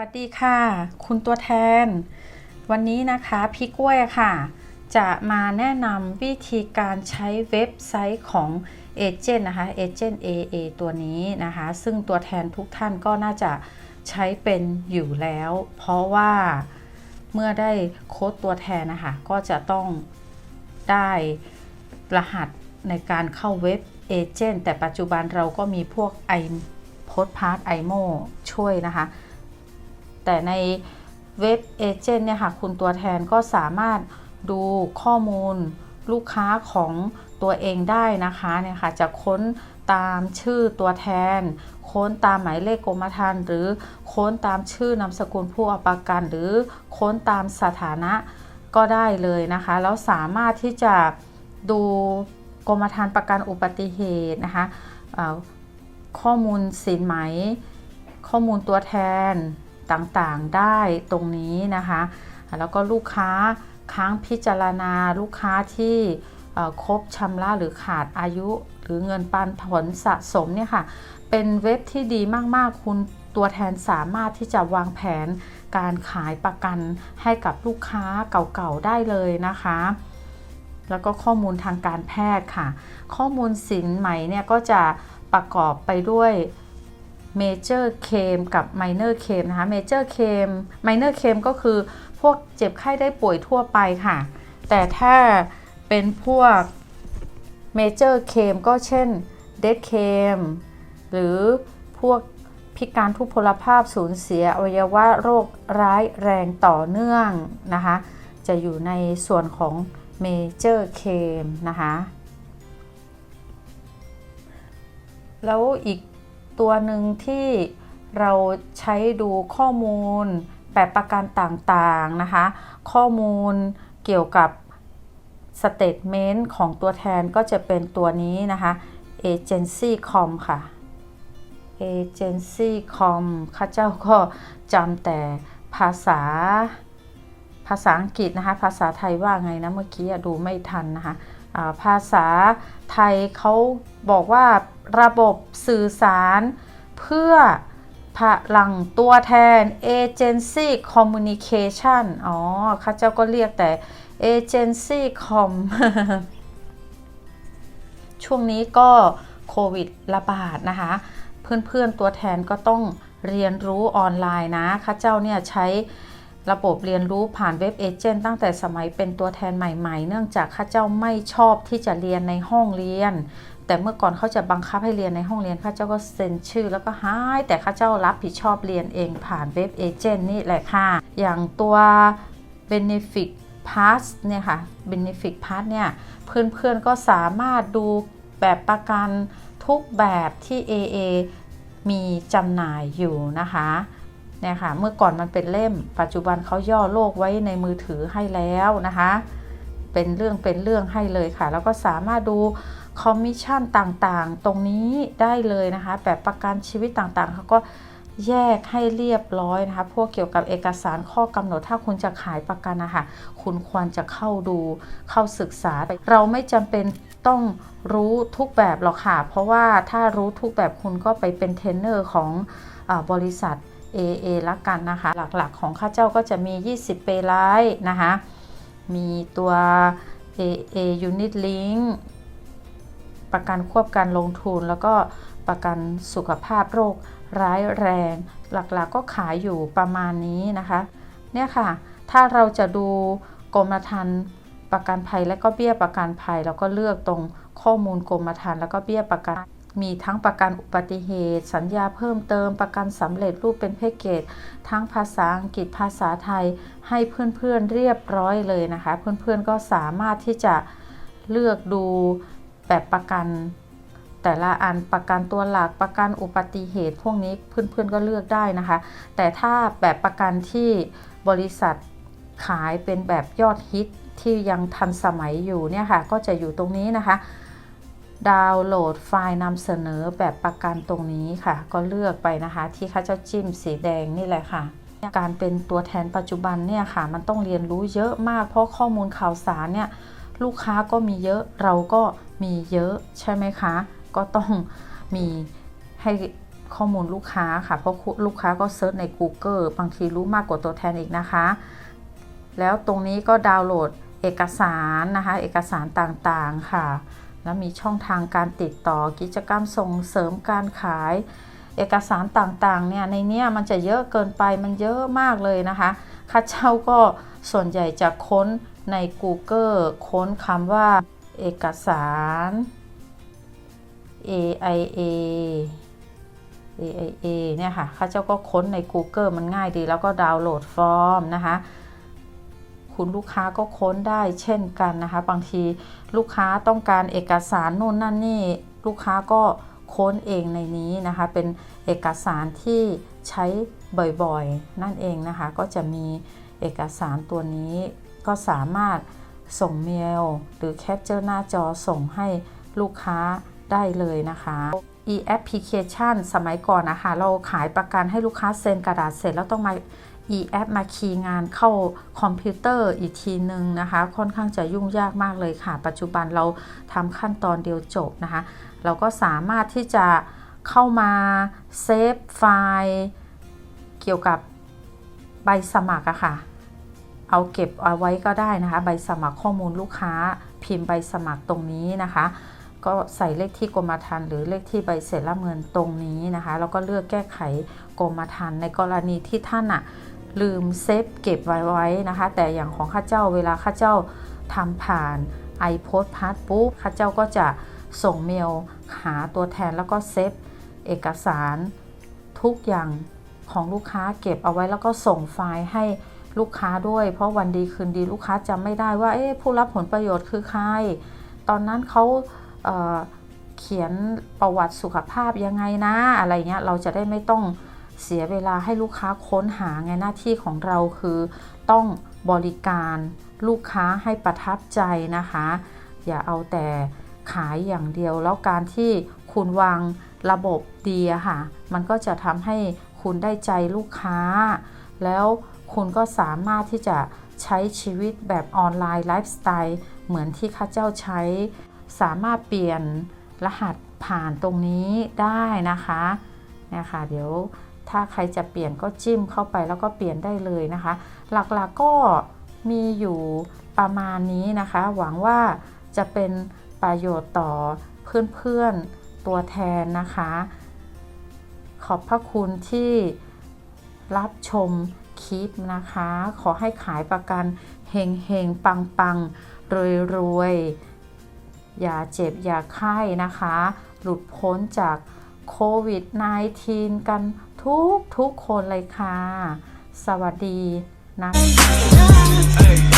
วัสดีค่ะ คุณตัวแทน วันนี้นะคะพี่กล้วยค่ะ จะมาแนะนำวิธีการใช้เว็บไซต์ของเอเจนต์นะคะเอเจนต์ AA ตัวนี้นะคะ ซึ่งตัวแทนทุกท่านก็น่าจะใช้เป็นอยู่แล้ว เพราะว่าเมื่อได้โค้ดตัวแทนนะคะ ก็จะต้องได้รหัสในการเข้าเว็บเอเจนต์แต่ปัจจุบันเราก็มีพวก i p o s t p a s s IMO ช่วยนะคะ แต่ในเว็บเอเจนต์เนี่ยค่ะ คุณตัวแทนก็สามารถดูข้อมูลลูกค้าของตัวเองได้นะคะเนี่ยค่ะจะค้นตามชื่อตัวแทน ค้นตามหมายเลขกรมธรรม์หรือค้นตามชื่อนามสกุลผู้เอาประกัน หรือค้นตามสถานะก็ได้เลยนะคะ แล้วสามารถที่จะดูกรมธรรม์ประกันอุบัติเหตุนะคะข้อมูลสินไหม ข้อมูลตัวแทน ต่างๆได้ตรงนี้นะคะ แล้วก็ลูกค้าค้างพิจารณาลูกค้าที่ครบชำระหรือขาดอายุ หรือเงินปันผลสะสมเนี่ยค่ะ เป็นเว็บที่ดีมากๆ คุณตัวแทนสามารถที่จะวางแผนการขายประกันให้กับลูกค้าเก่าๆได้เลยนะคะ แล้วก็ข้อมูลทางการแพทย์ค่ะ ข้อมูลสินไหมเนี่ยก็จะประกอบไปด้วย Major Claim กับ Minor Claim นะคะ Major Claim Minor Claim ก็คือพวกเจ็บไข้ได้ป่วยทั่วไปค่ะ แต่ถ้าเป็นพวก Major Claim ก็เช่น Death Claim หรือพวกพิการทุพพลภาพสูญเสียอวัยวะโรคร้ายแรงต่อเนื่องนะคะ จะอยู่ในส่วนของ Major Claim นะคะ แล้วอีก ตัวหนึ่งที่เราใช้ดูข้อมูลแบบประกันต่างๆนะคะ ข้อมูลเกี่ยวกับสเต t เมนต์ของตัวแทนก็จะเป็นตัวนี้นะคะ Agency Com ค่ะ Agency Com ข้าเจ้าก็จำแต่ภาษาภาษาอังกฤษนะคะ ภาษาไทยว่าไงนะ เมื่อกี้ดูไม่ทันนะคะอ่าภาษาไทยเขา บอกว่าระบบสื่อสาร เพื่อพลังตัวแทน Agency Communication อ๋อข้าเจ้าก็เรียกแต่ Agency Com ช่วงนี้ก็โควิดระบาดนะคะ เพื่อนๆตัวแทนก็ต้องเรียนรู้ออนไลน์นะข้าเจ้าเนี่ยใช้ระบบเรียนรู้ผ่านเว็บเอเจนต์ตั้งแต่สมัยเป็นตัวแทนใหม่ ๆ เนื่องจากข้าเจ้าไม่ชอบที่จะเรียนในห้องเรียน แต่เมื่อก่อนเขาจะบังคับให้เรียนในห้องเรียนข้าเจ้าก็เซ็นชื่อ แล้วก็หายแต่ข้าเจ้ารับผิดชอบเรียนเองผ่านเว็บเอเจนต์นี่แหละค่ะ อย่างตัว Benefit Pass เนี่ยค่ะ Benefit Pass เนี่ยเพื่อนๆก็สามารถดูแบบประกันทุกแบบที่ AA มีจำหน่ายอยู่นะคะเนี่ยค่ะเมื่อก่อนมันเป็นเล่ม ปัจจุบันเขาย่อโลกไว้ในมือถือให้แล้วนะคะ เป็นเรื่องเป็นเรื่องให้เลยค่ะ แล้วก็สามารถดู คอมมิชชั่นต่างๆ ตรงนี้ได้เลยนะคะ แบบประกันชีวิตต่างๆเขาก็แยกให้เรียบร้อยนะคะ พวกเกี่ยวกับเอกสารข้อกำหนดถ้าคุณจะขายประกันนะคะคุณควรจะเข้าดูเข้าศึกษา เราไม่จำเป็นต้องรู้ทุกแบบหรอกค่ะ เพราะว่าถ้ารู้ทุกแบบคุณก็ไปเป็นเทรนเนอร์ของอบริษัท AA ละกันนะคะ หลักๆของข้าเจ้าก็จะมี 20 เปไลท์นะคะ มีตัว AA Unit Link ประกันควบการลงทุน แล้วก็ประกันสุขภาพโรคร้ายแรง หลักๆก็ขายอยู่ประมาณนี้นะคะ เนี่ยค่ะ ถ้าเราจะดูกรมธรรม์ประกันภัยและก็เบี้ยประกันภัยเราก็เลือกตรงข้อมูลกรมธรรม์แล้วก็เบี้ยประกัน มีทั้งประกันอุบัติเหตุ สัญญาเพิ่มเติม ประกันสำเร็จรูปเป็นแพ็กเกจทั้งภาษาอังกฤษภาษาไทยให้เพื่อนๆเรียบร้อยเลยนะคะ เพื่อนๆก็สามารถที่จะเลือกดู แบบประกัน แต่ละอันประกันตัวหลักประกันอุบัติเหตุ พวกนี้เพื่อนๆก็เลือกได้นะคะ แต่ถ้าแบบประกันที่บริษัทขายเป็นแบบยอดฮิตที่ยังทันสมัยอยู่เนี่ยค่ะ ก็จะอยู่ตรงนี้นะคะ ดาวน์โหลดไฟล์นำเสนอแบบประกันตรงนี้ค่ะ ก็เลือกไปนะคะ ที่เขาเจ้าจิ้มสีแดงนี่แหละค่ะการเป็นตัวแทนปัจจุบันเนี่ยค่ะ มันต้องเรียนรู้เยอะมากเพราะข้อมูลข่าวสารเนี่ย ลูกค้าก็มีเยอะเราก็มีเยอะใช่ไหมคะ ก็ต้องมีให้ข้อมูลลูกค้าค่ะ เพราะลูกค้าก็เซิร์ชใน Google บางทีรู้มากกว่าตัวแทนอีกนะคะ แล้วตรงนี้ก็ดาวน์โหลดเอกสารนะคะ เอกสารต่างๆค่ะ แล้วมีช่องทางการติดต่อกิจกรรมส่งเสริมการขาย เอกสารต่างๆเนี่ยในเนี้ยมันจะเยอะเกินไปมันเยอะมากเลยนะคะข้าเจ้าก็ส่วนใหญ่จะค้น ใน Google ค้นคำว่า เอกสาร AIA AIA เนี่ยค่ะข้าเจ้าก็ค้นใน Google มันง่ายดี แล้วก็ดาวน์โหลดฟอร์มนะคะคุณลูกค้าก็ค้นได้เช่นกันนะคะ บางทีลูกค้าต้องการเอกสารนู่นนั่นนี่ลูกค้าก็ค้นเองในนี้นะคะ เป็นเอกสารที่ใช้บ่อยๆ นั่นเองนะคะ ก็จะมีเอกสารตัวนี้ ก็สามารถส่งเมลหรือแคปเจอร์หน้าจอส่งให้ลูกค้าได้เลยนะคะ e-application สมัยก่อนนะคะเราขายประกันให้ลูกค้าเซ็นกระดาษเสร็จแล้วต้องมา e-app มาคีย์งานเข้าคอมพิวเตอร์อีกทีหนึ่งนะคะ ค่อนข้างจะยุ่งยากมากเลยค่ะ ปัจจุบันเราทำขั้นตอนเดียวจบนะคะ เราก็สามารถที่จะเข้ามาเซฟไฟล์เกี่ยวกับใบสมัครอะค่ะ เอาเก็บเอาไว้ก็ได้นะคะ ใบสมัครข้อมูลลูกค้า พิมพ์ใบสมัครตรงนี้นะคะ ก็ใส่เลขที่กรมธรรม์หรือเลขที่ใบเสร็จรับเงินตรงนี้นะคะแล้วก็เลือกแก้ไขกรมธรรม์ในกรณีที่ท่านอะลืมเซฟเก็บไว้ไว้นะคะ แต่อย่างของข้าเจ้าเวลาข้าเจ้าทำผ่าน iPost p a s s ปุ๊บข้าเจ้าก็จะส่งเมลหาตัวแทนแล้วก็เซฟเอกสารทุกอย่างของลูกค้าเก็บเอาไว้แล้วก็ส่งไฟล์ให้ ลูกค้าด้วย เพราะวันดีคืนดีลูกค้าจำไม่ได้ว่าเอ๊ะผู้รับผลประโยชน์คือใคร ตอนนั้นเขาเเขียนประวัติสุขภาพยังไงนะ อะไรเงี้ยเราจะได้ไม่ต้องเสียเวลาให้ลูกค้าค้นหาไงหน้าที่ของเราคือต้องบริการลูกค้าให้ประทับใจนะคะ อย่าเอาแต่ขายอย่างเดียว แล้วการที่คุณวางระบบดีอะค่ะ มันก็จะทำให้คุณได้ใจลูกค้า แล้ว คุณก็สามารถที่จะใช้ชีวิตแบบออนไลน์ไลฟ์สไตล์เหมือนที่ข้าเจ้าใช้ สามารถเปลี่ยนรหัสผ่านตรงนี้ได้นะคะเนี่ยค่ะเดี๋ยวถ้าใครจะเปลี่ยนก็จิ้มเข้าไปแล้วก็เปลี่ยนได้เลยนะคะ หลักๆกก็มีอยู่ประมาณนี้นะคะ หวังว่าจะเป็นประโยชน์ต่อเพื่อนๆตัวแทนนะคะ ขอบพระคุณที่รับชม คิปนะคะ ขอให้ขายประกันเฮงเฮงปังปังรวยรวยอย่าเจ็บอย่าไข้นะคะ หลุดพ้นจากโควิด -19 กันทุกทุกคนเลยค่ะ สวัสดีนะ Hey.